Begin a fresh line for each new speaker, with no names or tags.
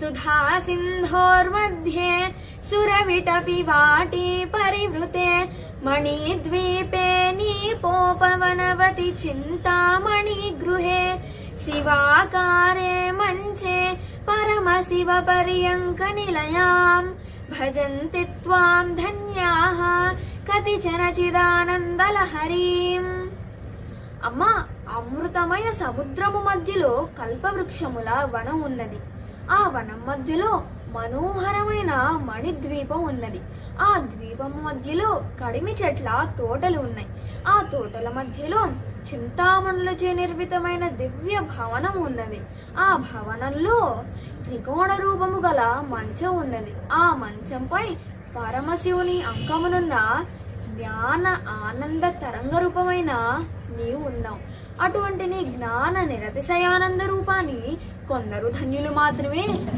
सुधा सिन्धोर्मध्ये सुरविटपिवाटी परिवृते मणिद्वीपे नीपोपवनवति चिन्तामणिगृहे शिवाकारे मञ्चे परमशिवपर्यङ्कनिलयाम् भजन्ति त्वाम् धन्याः కతిచన చిదానందలహరీం అమ్మ అమృతమయ సముద్రము మధ్యలో కల్పవృక్షముల వనం ఉన్నది ఆ వనం మధ్యలో మనోహరమైన మణిద్వీపం ఉన్నది. ఆ ద్వీపం మధ్యలో కడిమి చెట్ల తోటలు ఉన్నాయి. ఆ తోటల మధ్యలో చింతామణులచే నిర్మితమైన దివ్య భవనం ఉన్నది. ఆ భవనంలో త్రికోణ రూపము గల మంచం ఉన్నది. ఆ మంచంపై పరమశివుని అంకమునున్న జ్ఞాన ఆనంద తరంగ రూపమైన నీవు ఉన్నావు. అటువంటి నీ జ్ఞాన నిరతిశయానంద రూపాన్ని కొందరు ధన్యులు మాత్రమే